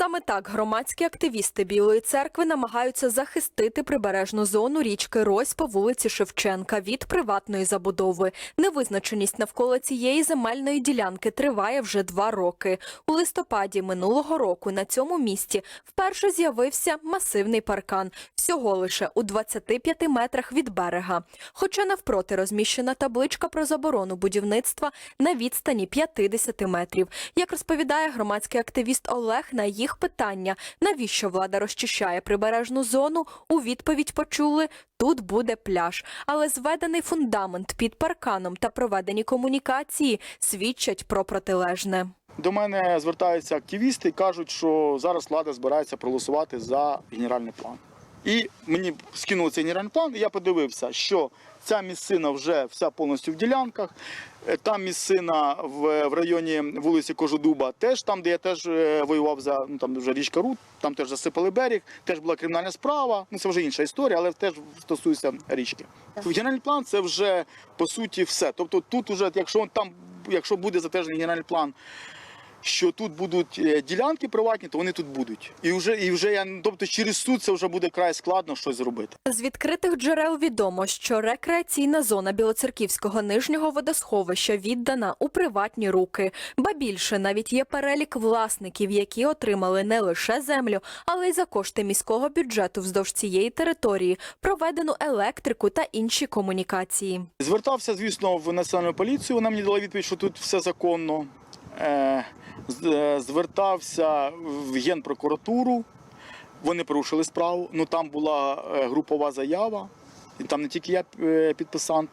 Саме так громадські активісти Білої церкви намагаються захистити прибережну зону річки Рось по вулиці Шевченка від приватної забудови. Невизначеність навколо цієї земельної ділянки триває вже два роки. У листопаді минулого року на цьому місці вперше з'явився масивний паркан, всього лише у 25 метрах від берега. Хоча навпроти розміщена табличка про заборону будівництва на відстані 50 метрів. Як розповідає громадський активіст Олег, на їх питання, навіщо влада розчищає прибережну зону, у відповідь почули тут буде пляж. Але зведений фундамент під парканом та проведені комунікації свідчать про протилежне. До мене звертаються активісти і кажуть, що зараз влада збирається проголосувати за генеральний план. І мені скинули цей план, і я подивився, що ця місцина вже вся повністю в ділянках. Е, Там місцина в, в районі вулиці Кожедуба, теж там, де я теж е, воював за ну там вже річка Рут, там теж засипали берег, теж була кримінальна справа. Ну це вже інша історія, але теж стосується річки. Генеральний план це вже по суті все. Тобто тут уже, якщо там, якщо буде затверджений генеральний план що тут будуть е, ділянки приватні, то вони тут будуть. І вже, і вже я, тобто через суд це вже буде край складно щось зробити. З відкритих джерел відомо, що рекреаційна зона Білоцерківського нижнього водосховища віддана у приватні руки. Ба більше навіть є перелік власників, які отримали не лише землю, але й за кошти міського бюджету вздовж цієї території проведену електрику та інші комунікації. Звертався, звісно, в національну поліцію. Вона мені дала відповідь, що тут все законно. Е, е, Звертався в Генпрокуратуру. Вони порушили справу. Ну там була е, групова заява. І там не тільки я підписант,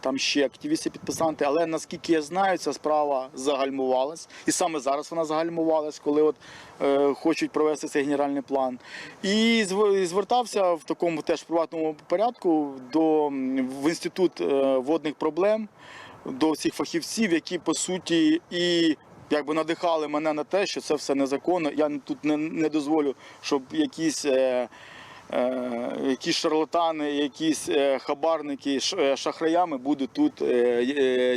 там ще активісти підписанти. Але наскільки я знаю, ця справа загальмувалась. І саме зараз вона загальмувалась, коли от е, хочуть провести цей генеральний план. І звертався в такому теж приватному порядку до в інститут водних проблем, до всіх фахівців, які по суті і якби надихали мене на те, що це все незаконно. Я тут не, не дозволю, щоб якісь. Е, е, Якісь шарлатани, якісь е, хабарники е, шахраями будуть тут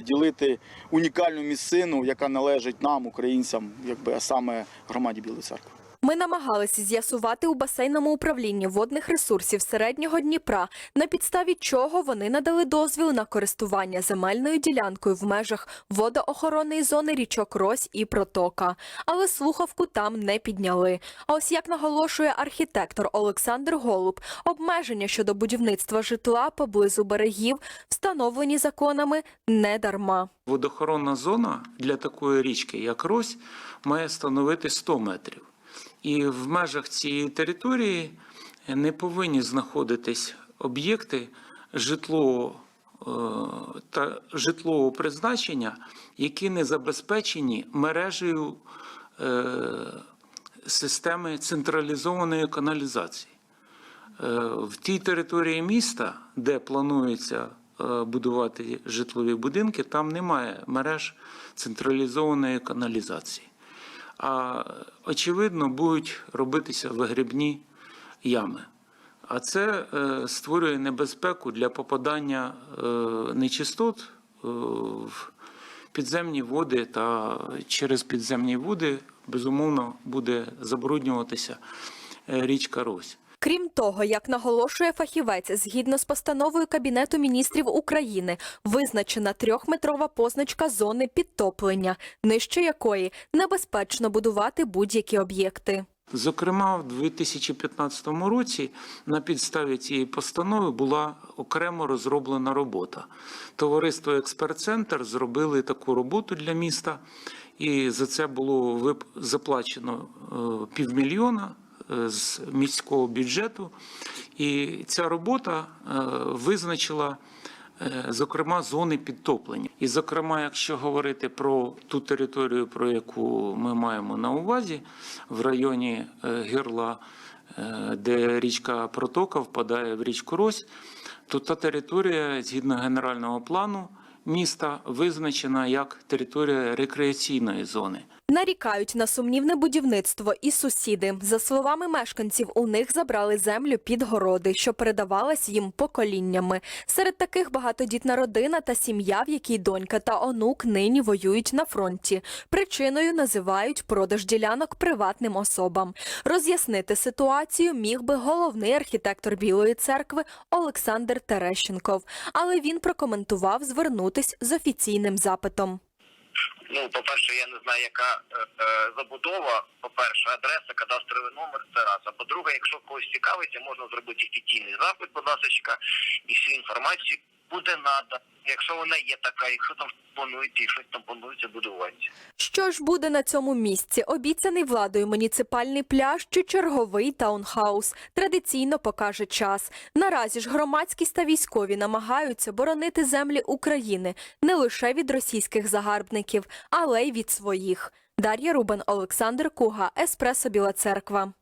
ділити унікальну місцину, яка належить нам, українцям, якби а саме громаді Білої церкви. Ми намагалися з'ясувати у басейному управлінні водних ресурсів середнього Дніпра, на підставі чого вони надали дозвіл на користування земельною ділянкою в межах водоохоронної зони річок Рось і Протока. Але слухавку там не підняли. А ось як наголошує архітектор Олександр Голуб, обмеження щодо будівництва житла поблизу берегів встановлені законами не дарма. Водохоронна зона для такої річки, як Рось, має становити 100 метрів. І в межах цієї території не повинні знаходитись об'єкти житлового е, та житлового призначення, які не забезпечені мережею е, системи централізованої каналізації. Е, В тій території міста, де планується будувати житлові будинки, там немає мереж централізованої каналізації. А очевидно, будуть робитися вигрібні ями. А це е, створює небезпеку для попадання е, нечистот е, в підземні води та через підземні води, безумовно, буде забруднюватися річка Рось. Крім того, як наголошує фахівець, згідно з постановою Кабінету міністрів України, визначена трьохметрова позначка зони підтоплення, нижче якої небезпечно будувати будь-які об'єкти. Зокрема, в 2015 році на підставі цієї постанови була окремо розроблена робота. Товариство Експерт-Центр зробили таку роботу для міста, і за це було заплачено е, півмільйона з міського бюджету. І ця робота е, визначила е, зокрема зони підтоплення. І, зокрема, якщо говорити про ту територію, про яку ми маємо на увазі, в районі е, гірла, е, де річка Протока впадає в річку Рось, то та територія, згідно генерального плану міста, визначена як територія рекреаційної зони. Нарікають на сумнівне будівництво і сусіди. За словами мешканців, у них забрали землю під городи, що передавалась їм поколіннями. Серед таких багатодітна родина та сім'я, в якій донька та онук нині воюють на фронті. Причиною називають продаж ділянок приватним особам. Роз'яснити ситуацію міг би головний архітектор Білої церкви Олександр Терещенков, але він прокоментував звернутись з офіційним запитом. Ну, по-перше, я не знаю, яка е, е, забудова. По-перше, адреса, кадастровий номер це раз. А по-друге, якщо когось цікавиться, можна зробити офіційний запит, будь ласка, і всю інформацію буде надана. Якщо вона є така, якщо там планується, і щось там планується будувати. Що ж буде на цьому місці? Обіцяний владою муніципальний пляж чи черговий таунхаус? Традиційно покаже час. Наразі ж громадськість та військові намагаються боронити землі України не лише від російських загарбників, але й від своїх. Дар'я Рубан, Олександр Куга, Еспресо Біла Церква.